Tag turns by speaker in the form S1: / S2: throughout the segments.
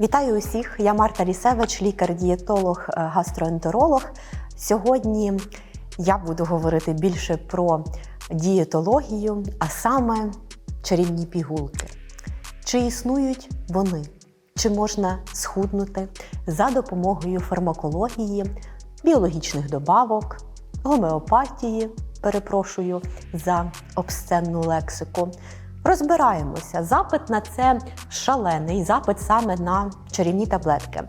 S1: Вітаю усіх! Я Марта Лісевич, лікар-дієтолог, е, гастроентеролог. Сьогодні я буду говорити більше про дієтологію, а саме чарівні пігулки. Чи існують вони? Чи можна схуднути за допомогою фармакології, біологічних добавок, гомеопатії, перепрошую за обсценну лексику. Розбираємося. Запит на це шалений, запит саме на чарівні таблетки.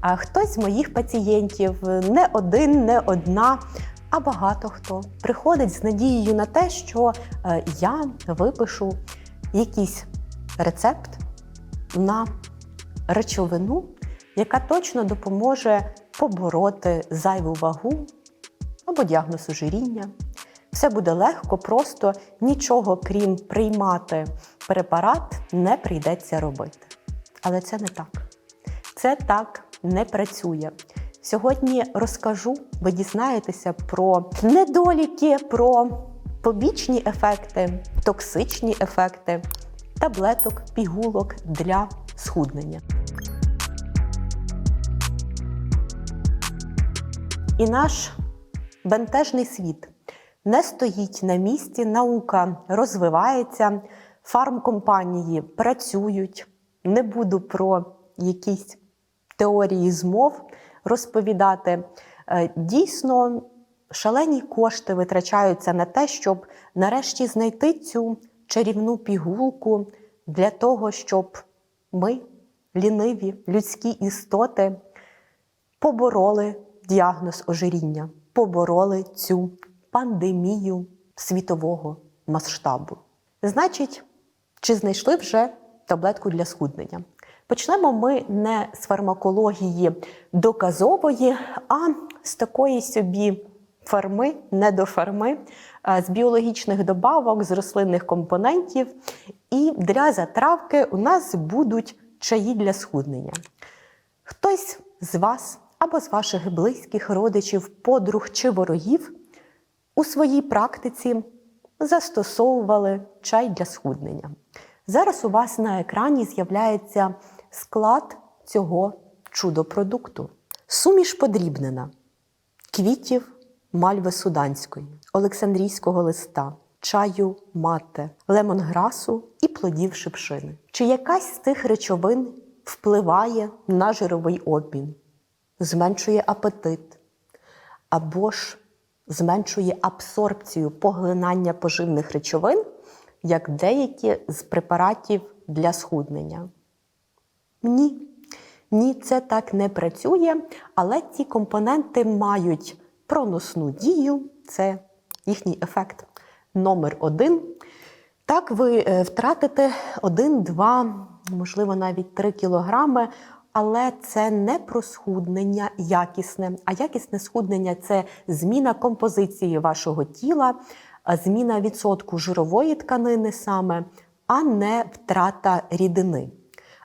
S1: А хтось з моїх пацієнтів, не один, не одна, а багато хто приходить з надією на те, що е, я випишу якийсь рецепт на речовину, яка точно допоможе побороти зайву вагу або діагноз ожиріння. Все буде легко, просто нічого, крім приймати препарат, не прийдеться робити. Але це не так. Це так не працює. Сьогодні розкажу, ви дізнаєтеся про недоліки, про побічні ефекти, токсичні ефекти таблеток, пігулок для схуднення. І наш бентежний світ не стоїть на місці, наука розвивається, фармкомпанії працюють. Не буду про якісь теорії змов розповідати. Е, Дійсно, шалені кошти витрачаються на те, щоб нарешті знайти цю чарівну пігулку для того, щоб ми, ліниві людські істоти, побороли діагноз ожиріння, побороли цю пандемію світового масштабу. Значить, чи знайшли вже таблетку для схуднення? Почнемо ми не з фармакології доказової, а з такої собі фарми, не до фарми, з біологічних добавок, з рослинних компонентів. І для затравки у нас будуть чаї для схуднення. Хтось з вас або з ваших близьких родичів, подруг чи ворогів у своїй практиці застосовували чай для схуднення. Зараз у вас на екрані з'являється склад цього чудо-продукту. Суміш подрібнена квітів мальви суданської, олександрійського листа, чаю мате, лемонграсу і плодів шипшини. Чи якась з цих речовин впливає на жировий обмін, зменшує апетит або ж зменшує абсорбцію поглинання поживних речовин, як деякі з препаратів для схуднення? Ні. Ні, це так не працює, але ці компоненти мають проносну дію, це їхній ефект номер один. Так, ви е, втратите 1-2, можливо, навіть 3 кілограми, але це не про схуднення якісне, а якісне схуднення це зміна композиції вашого тіла, зміна відсотку жирової тканини саме, а не втрата рідини.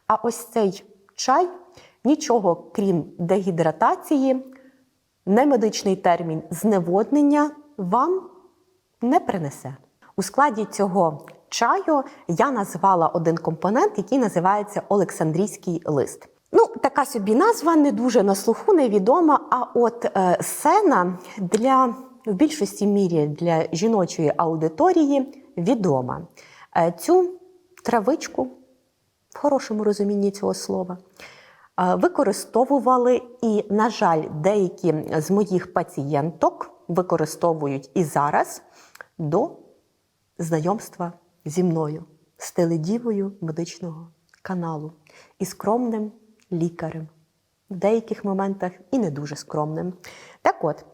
S1: А ось цей чай нічого крім дегідратації, немедичний термін зневоднення вам не принесе. У складі цього чаю я назвала один компонент, який називається Олександрійський лист. Така собі назва не дуже на слуху, невідома. А от е, сена для в більшості мірі для жіночої аудиторії відома. Е, цю травичку, в хорошому розумінні цього слова, е, використовували, і, на жаль, деякі з моїх пацієнток використовують і зараз до знайомства зі мною, з теледівою медичного каналу і скромним лікарем, в деяких моментах і не дуже скромним. Так от,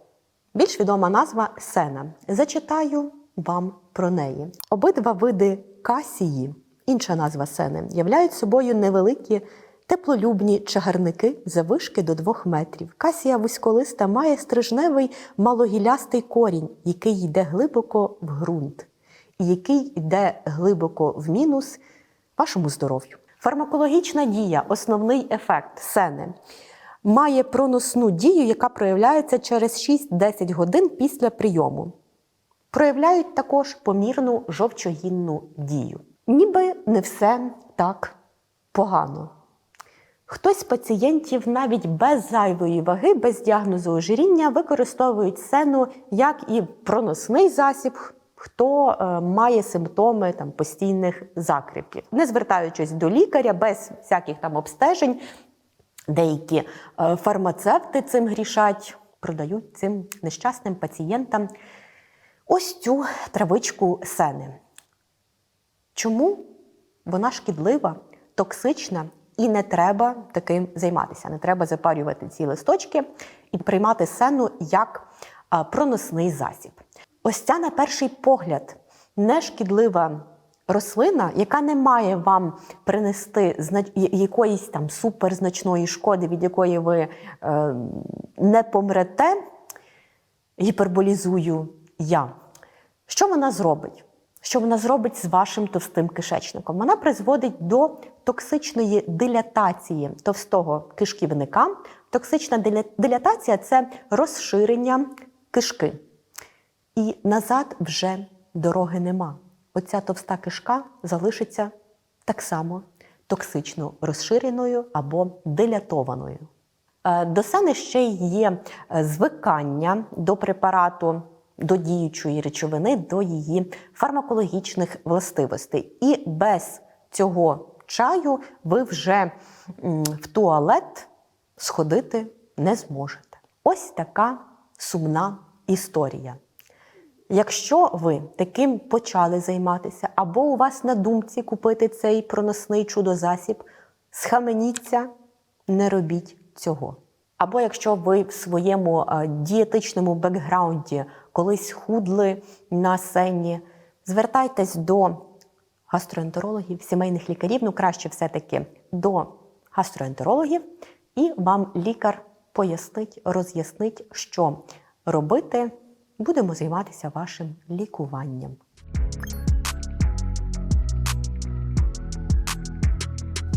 S1: більш відома назва сена. Зачитаю вам про неї. Обидва види касії, інша назва сени, являють собою невеликі. Теплолюбні чагарники завишки до 2 метрів. Касія вузьколиста має стрижневий малогілястий корінь, який йде глибоко в ґрунт, і який йде глибоко в мінус вашому здоров'ю. Фармакологічна дія, основний ефект сени, має проносну дію, яка проявляється через 6-10 годин після прийому. Проявляють також помірну жовчогінну дію. Ніби не все так погано. Хтось з пацієнтів навіть без зайвої ваги, без діагнозу ожиріння використовують сену як і проносний засіб, хто е, має симптоми там, постійних закріпів. Не звертаючись до лікаря, без всяких там обстежень, деякі е, фармацевти цим грішать, продають цим нещасним пацієнтам ось цю травичку сени. Чому вона шкідлива, токсична і не треба таким займатися? Не треба запарювати ці листочки і приймати сену як проносний засіб. Ось ця, на перший погляд, нешкідлива рослина, яка не має вам принести якоїсь там суперзначної шкоди, від якої ви е, не помрете, гіперболізую я. Що вона зробить? Що вона зробить з вашим товстим кишечником? Вона призводить до токсичної дилятації товстого кишківника. Токсична дилятація це розширення кишки. І назад вже дороги нема. Оця товста кишка залишиться так само токсично розширеною або дилятованою. Е, До сени ще є е, звикання до препарату, до діючої речовини, до її фармакологічних властивостей. І без цього чаю ви вже в туалет сходити не зможете. Ось така сумна історія. Якщо ви таким почали займатися, або у вас на думці купити цей проносний чудозасіб, схаменіться, не робіть цього. Або якщо ви в своєму е, дієтичному бекграунді колись худли на сені, звертайтесь до гастроентерологів, сімейних лікарів, ну краще все-таки до гастроентерологів, і вам лікар пояснить, роз'яснить, що робити. Будемо займатися вашим лікуванням.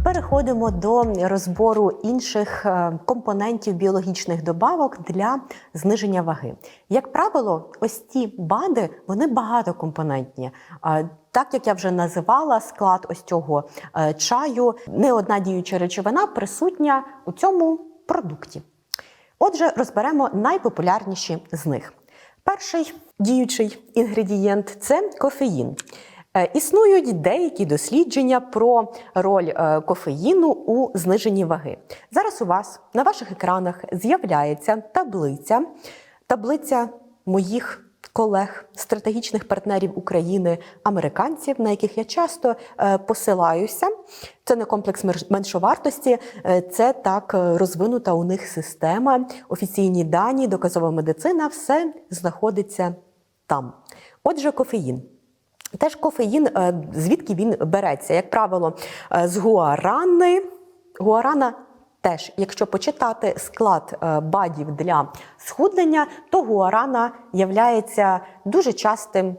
S1: Переходимо до розбору інших е, компонентів біологічних добавок для зниження ваги. Як правило, ось ці БАДи вони багатокомпонентні. Е, Так як я вже називала склад ось цього е, чаю, не одна діюча речовина присутня у цьому продукті. Отже, розберемо найпопулярніші з них. Перший діючий інгредієнт це кофеїн. Е, Існують деякі дослідження про роль е, кофеїну у зниженні ваги. Зараз у вас на ваших екранах з'являється таблиця, таблиця моїх колег, стратегічних партнерів України, американців, на яких я часто е, посилаюся. Це не комплекс меншовартості, е, це так е, розвинута у них система, офіційні дані, доказова медицина, все знаходиться там. Отже, кофеїн. Теж кофеїн, звідки він береться? Як правило, з гуарани. Гуарана теж, якщо почитати склад е, БАДів для схуднення, то гуарана являється дуже частим,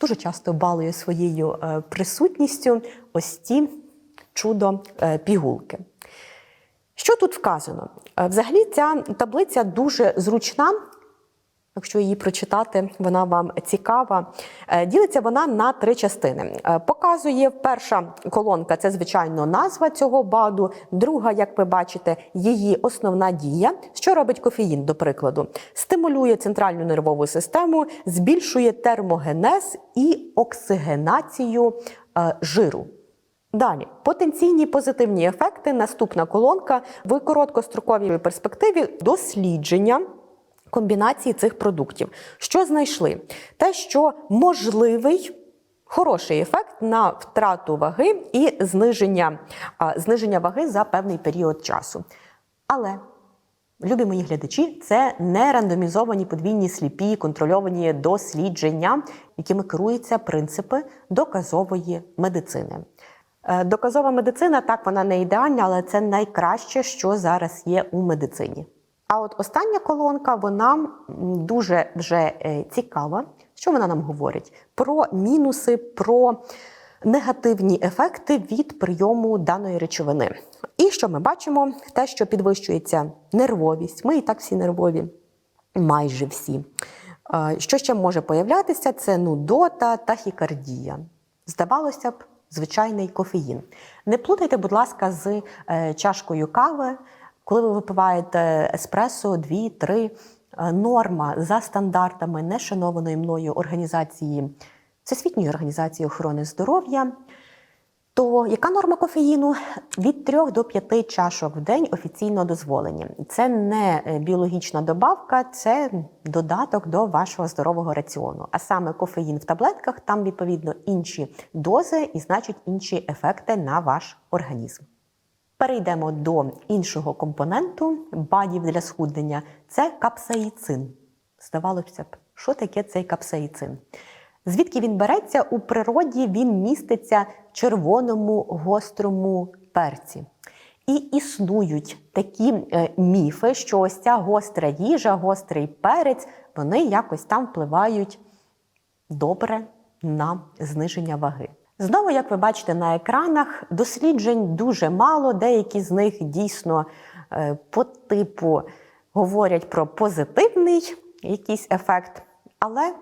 S1: дуже часто балує своєю е, присутністю ось ті чудо е, пігулки. Що тут вказано? Взагалі, ця таблиця дуже зручна. Якщо її прочитати, вона вам цікава. Е, Ділиться вона на три частини. Е, Показує перша колонка це звичайно назва цього БАДу. Друга, як ви бачите, її основна дія. Що робить кофеїн, до прикладу? Стимулює центральну нервову систему, збільшує термогенез і оксигенацію е, жиру. Далі потенційні позитивні ефекти. Наступна колонка в короткостроковій перспективі дослідження комбінації цих продуктів. Що знайшли? Те, що можливий хороший ефект на втрату ваги і зниження, а, зниження ваги за певний період часу. Але Любі мої глядачі, це не рандомізовані подвійні сліпі контрольовані дослідження, якими керуються принципи доказової медицини. Е, Доказова медицина так вона не ідеальна, але це найкраще, що зараз є у медицині. А от остання колонка, вона дуже вже е, цікава. Що вона нам говорить? Про мінуси, про негативні ефекти від прийому даної речовини. І що ми бачимо? Те, що підвищується нервовість. Ми і так всі нервові, майже всі. Е, Що ще може появлятися? Це нудота, тахікардія. Здавалося б, звичайний кофеїн. Не плутайте, будь ласка, з е, чашкою кави, коли ви випиваєте еспресо 2-3. Е, норма за стандартами нешанованої мною організації Всесвітньої організації охорони здоров'я. То яка норма кофеїну? Від 3 до 5 чашок в день офіційно дозволені. Це не е, біологічна добавка, це додаток до вашого здорового раціону. А саме кофеїн в таблетках, там відповідно інші дози і значить інші ефекти на ваш організм. Перейдемо до іншого компоненту бадів для схуднення це капсаїцин. Здавалося б, що таке цей капсаїцин? Звідки він береться у природі, він міститься в червоному гострому перці. І існують такі е, міфи, що ось ця гостра їжа, гострий перець, вони якось там впливають добре на зниження ваги. Знову, як ви бачите на екранах, досліджень дуже мало, деякі з них дійсно е, по типу говорять про позитивний якийсь ефект, але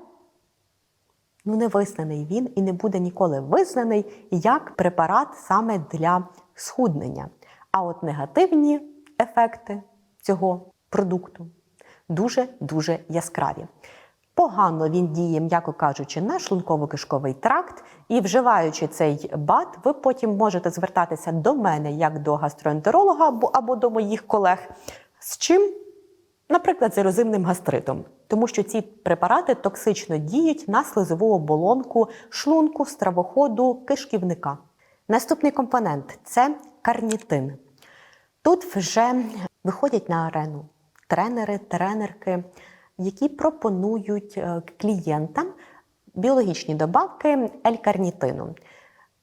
S1: ну, не визнаний він і не буде ніколи визнаний як препарат саме для схуднення. А от негативні ефекти цього продукту дуже-дуже яскраві. Погано він діє, м'яко кажучи, на шлунково-кишковий тракт, і вживаючи цей бат, ви потім можете звертатися до мене як до гастроентеролога або, або до моїх колег. З чим? Наприклад, з ерозивним гастритом, тому що ці препарати токсично діють на слизову оболонку шлунку, стравоходу, кишківника. Наступний компонент це карнітин. Тут вже виходять на арену тренери, тренерки, які пропонують е, клієнтам біологічні добавки L-карнітину.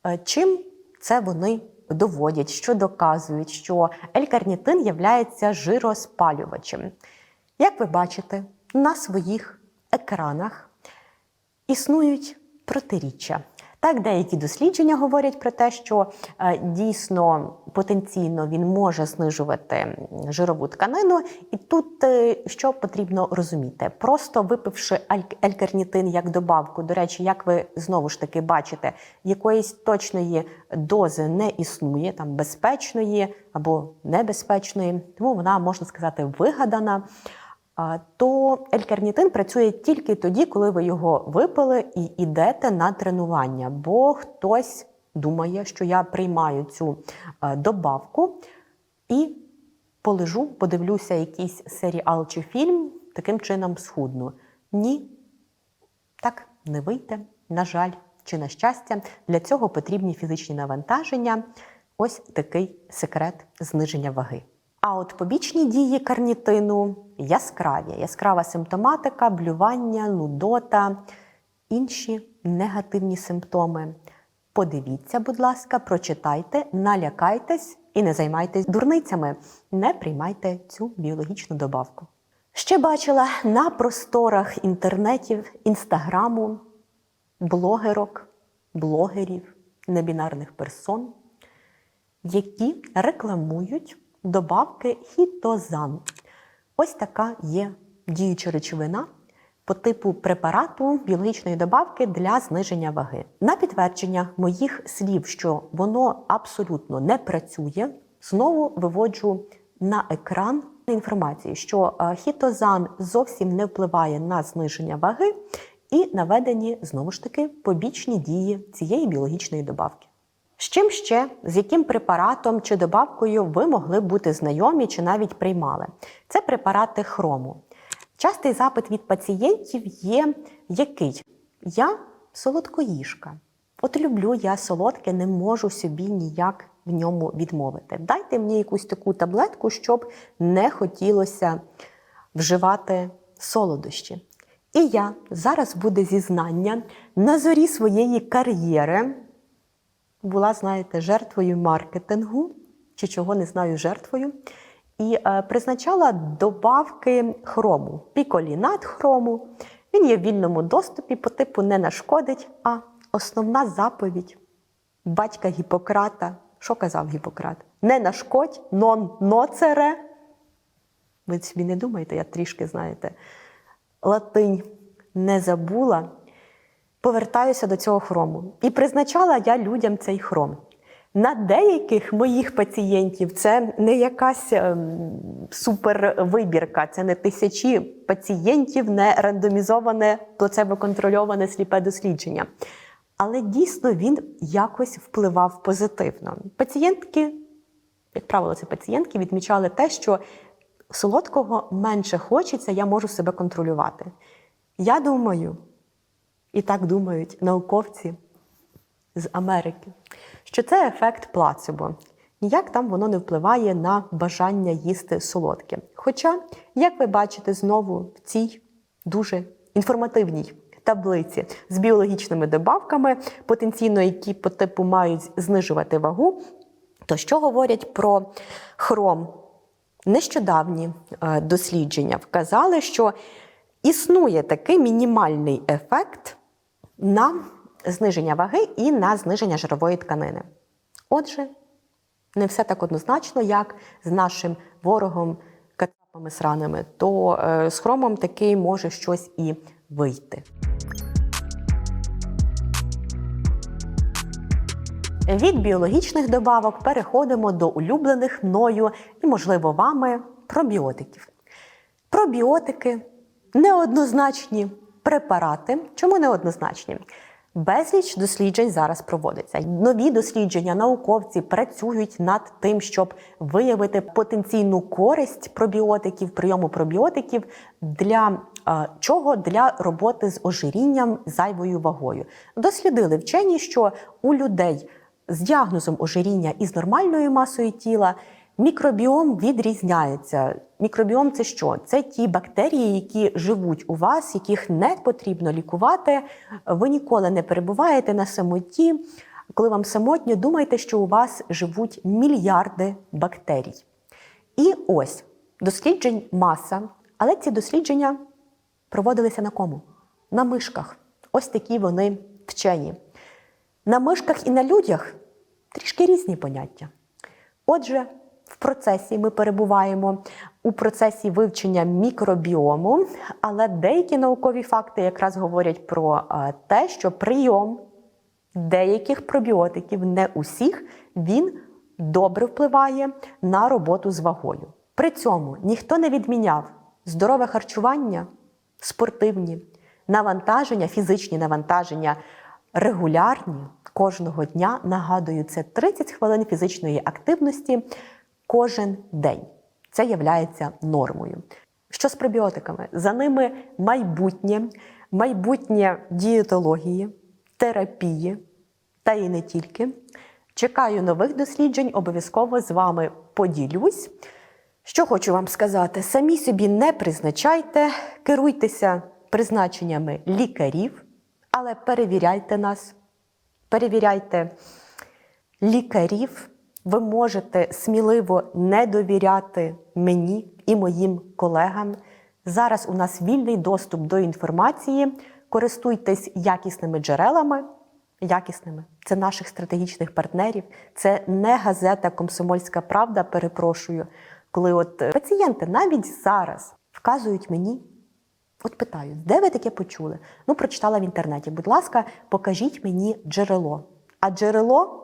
S1: Е, Чим це вони доводять, що доказують, що L-карнітин є жироспалювачем. Як ви бачите, на своїх екранах існують протиріччя. Так, деякі дослідження говорять про те, що е, дійсно потенційно він може знижувати жирову тканину, і тут е, що потрібно розуміти, просто випивши аль- як добавку, до речі, як ви знову ж таки бачите, якоїсь точної дози не існує, там безпечної або небезпечної, тому вона можна сказати вигадана то L-карнітин працює тільки тоді, коли ви його випили і йдете на тренування, бо хтось думає, що я приймаю цю е, добавку і полежу, подивлюся якийсь серіал чи фільм, таким чином схудну. Ні, так не вийде, на жаль, чи на щастя, для цього потрібні фізичні навантаження. Ось такий секрет зниження ваги. А от побічні дії карнітину яскраві, яскрава симптоматика, блювання, нудота, інші негативні симптоми. Подивіться, будь ласка, прочитайте, налякайтесь і не займайтесь дурницями. Не приймайте цю біологічну добавку. Ще бачила на просторах інтернетів, інстаграму, блогерок, блогерів, небінарних персон, які рекламують добавки хітозан. Ось така є діюча речовина по типу препарату біологічної добавки для зниження ваги. На підтвердження моїх слів, що воно абсолютно не працює, знову виводжу на екран інформацію, що е, хітозан зовсім не впливає на зниження ваги, і наведені знову ж таки побічні дії цієї біологічної добавки. З чим ще, з яким препаратом чи добавкою ви могли бути знайомі чи навіть приймали? Це препарати хрому. Частий запит від пацієнтів є який? Я солодкоїжка. От люблю я солодке, не можу собі ніяк в ньому відмовити. Дайте мені якусь таку таблетку, щоб не хотілося вживати солодощі. І я зараз буде зізнання на зорі своєї кар'єри була, знаєте, жертвою маркетингу, чи чого не знаю, жертвою, і е, призначала добавки хрому, піколінат хрому. Він є в вільному доступі, по типу не нашкодить, а основна заповідь батька Гіппократа. Що казав Гіппократ? Не нашкодь, нон ноцере. Ви собі не думаєте, я трішки, знаєте, латинь не забула. Повертаюся до цього хрому. І призначала я людям цей хром. На деяких моїх пацієнтів це не якась ем, супервибірка, це не тисячі пацієнтів, не рандомізоване плацебо-контрольоване сліпе дослідження. Але дійсно він якось впливав позитивно. Пацієнтки, як правило, це пацієнтки, відмічали те, що солодкого менше хочеться, я можу себе контролювати. Я думаю, і так думають науковці з Америки, що це ефект плацебо. Ніяк там воно не впливає на бажання їсти солодке. Хоча, як ви бачите, знову в цій дуже інформативній таблиці з біологічними добавками, потенційно які по типу мають знижувати вагу, то що говорять про хром? Нещодавні е, дослідження вказали, що існує такий мінімальний ефект на зниження ваги і на зниження жирової тканини. Отже, не все так однозначно, як з нашим ворогом кацапами сраними, то е, з хромом таки може щось і вийти. Від біологічних добавок переходимо до улюблених мною і, можливо, вами пробіотиків. Пробіотики неоднозначні препарати. Чому неоднозначні? Безліч досліджень зараз проводиться. Нові дослідження, науковці працюють над тим, щоб виявити потенційну користь пробіотиків, прийому пробіотиків для е, чого? Для роботи з ожирінням зайвою вагою. Дослідили вчені, що у людей з діагнозом ожиріння і з нормальною масою тіла мікробіом відрізняється. Мікробіом це що? Це ті бактерії, які живуть у вас, яких не потрібно лікувати. Ви ніколи не перебуваєте на самоті. Коли вам самотньо, думайте, що у вас живуть мільярди бактерій. І ось досліджень маса, але ці дослідження проводилися на кому? На мишках. Ось такі вони вчені. На мишках і на людях трішки різні поняття. Отже, в процесі ми перебуваємо у процесі вивчення мікробіому, але деякі наукові факти якраз говорять про те, що прийом деяких пробіотиків, не усіх, він добре впливає на роботу з вагою. При цьому ніхто не відміняв здорове харчування, спортивні навантаження, фізичні навантаження регулярні кожного дня. Нагадую, це 30 хвилин фізичної активності кожен день. Це є нормою. Що з пробіотиками? За ними майбутнє, майбутнє дієтології, терапії та і не тільки. Чекаю нових досліджень, обов'язково з вами поділюсь. Що хочу вам сказати: самі собі не призначайте, керуйтеся призначеннями лікарів, але перевіряйте нас, перевіряйте лікарів. Ви можете сміливо не довіряти мені і моїм колегам. Зараз у нас вільний доступ до інформації. Користуйтесь якісними джерелами. Якісними. Це наших стратегічних партнерів. Це не газета Комсомольська Правда. Перепрошую, коли от пацієнти навіть зараз вказують мені. От питають, де ви таке почули? Ну, прочитала в інтернеті. Будь ласка, покажіть мені джерело. А джерело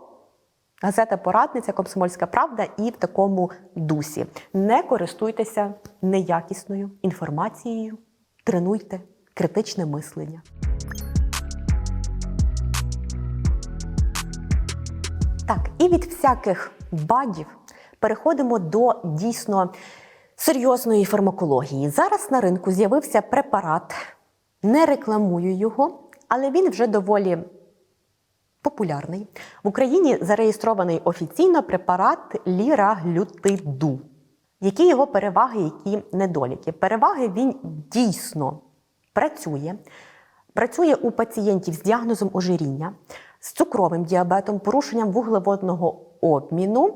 S1: газета Порадниця, Комсомольська Правда і в такому дусі. Не користуйтеся неякісною інформацією, тренуйте критичне мислення. Так, і від всяких бадів переходимо до дійсно серйозної фармакології. Зараз на ринку з'явився препарат, не рекламую його, але він вже доволі популярний. В Україні зареєстрований офіційно препарат ліраглютиду. Які його переваги, які недоліки? Переваги він дійсно працює. Працює у пацієнтів з діагнозом ожиріння, з цукровим діабетом, порушенням вуглеводного обміну.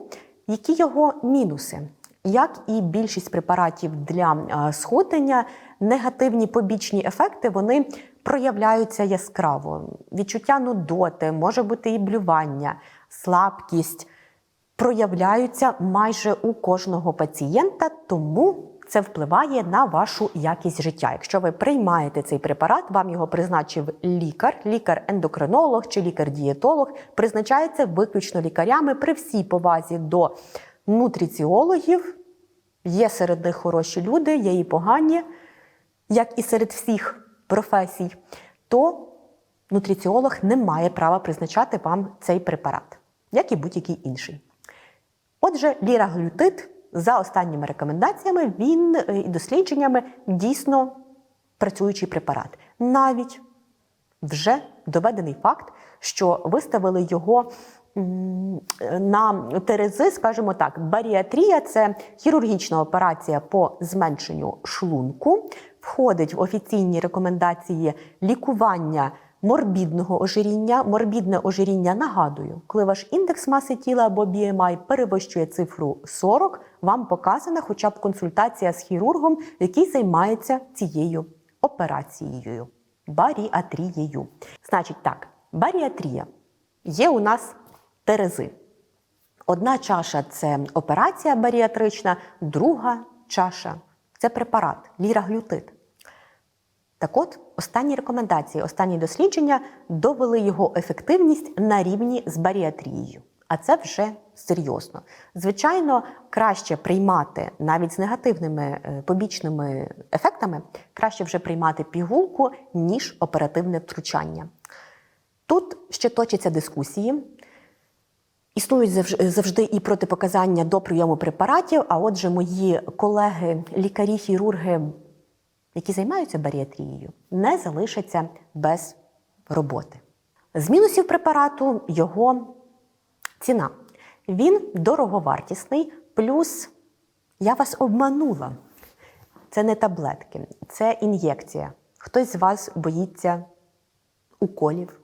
S1: Які його мінуси? Як і більшість препаратів для схуднення, негативні побічні ефекти вони проявляються яскраво. Відчуття нудоти, може бути і блювання, слабкість проявляються майже у кожного пацієнта, тому це впливає на вашу якість життя. Якщо ви приймаєте цей препарат, вам його призначив лікар, лікар-ендокринолог чи лікар-дієтолог, призначається виключно лікарями при всій повазі до нутриціологів. Є серед них хороші люди, є і погані, як і серед всіх професій, то нутриціолог не має права призначати вам цей препарат, як і будь-який інший. Отже, ліраглютид, за останніми рекомендаціями, він е, і дослідженнями дійсно працюючий препарат. Навіть вже доведений факт, що виставили його на терези, скажімо так, баріатрія це хірургічна операція по зменшенню шлунку, входить в офіційні рекомендації лікування морбідного ожиріння. Морбідне ожиріння, нагадую, коли ваш індекс маси тіла або BMI перевищує цифру 40, вам показана хоча б консультація з хірургом, який займається цією операцією баріатрією. Значить так, баріатрія. Є у нас терези. Одна чаша це операція баріатрична, друга чаша це препарат, ліраглютид. Так от, останні рекомендації, останні дослідження довели його ефективність на рівні з баріатрією. А це вже серйозно. Звичайно, краще приймати навіть з негативними е, побічними ефектами, краще вже приймати пігулку, ніж оперативне втручання. Тут ще точаться дискусії. Існують завжди і протипоказання до прийому препаратів. А отже, мої колеги, лікарі, хірурги, які займаються баріатрією, не залишаться без роботи. З мінусів препарату його ціна. Він дороговартісний, плюс я вас обманула. Це не таблетки, це ін'єкція. Хтось з вас боїться уколів.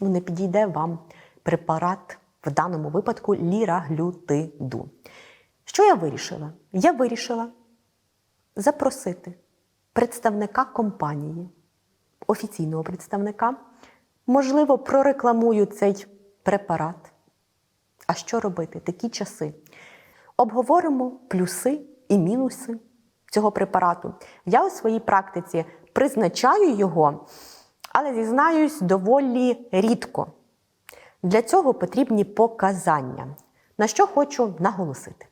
S1: Ну, не підійде вам препарат в даному випадку ліраглютиду. Що я вирішила? Я вирішила запросити представника компанії, офіційного представника. Можливо, прорекламую цей препарат. А що робити? Такі часи. Обговоримо плюси і мінуси цього препарату. Я у своїй практиці призначаю його, але зізнаюсь доволі рідко. Для цього потрібні показання. На що хочу наголосити.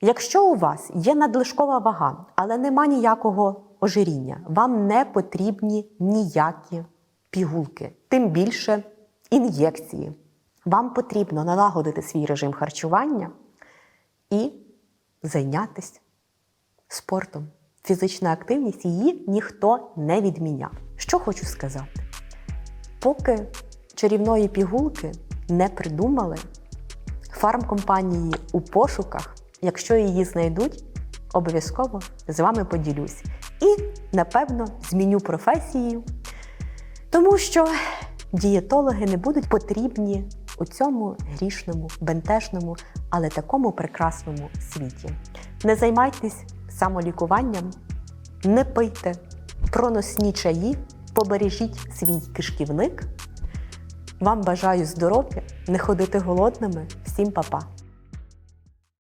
S1: Якщо у вас є надлишкова вага, але нема ніякого ожиріння, вам не потрібні ніякі пігулки, тим більше ін'єкції. Вам потрібно налагодити свій режим харчування і зайнятися спортом. Фізична активність її ніхто не відміняв. Що хочу сказати? Поки чарівної пігулки не придумали, фармкомпанії у пошуках, якщо її знайдуть, обов'язково з вами поділюсь. І, напевно, зміню професію, тому що дієтологи не будуть потрібні у цьому грішному, бентежному, але такому прекрасному світі. Не займайтесь самолікуванням, не пийте проносні чаї, побережіть свій кишківник. Вам бажаю здоров'я, не ходити голодними. Всім па-па!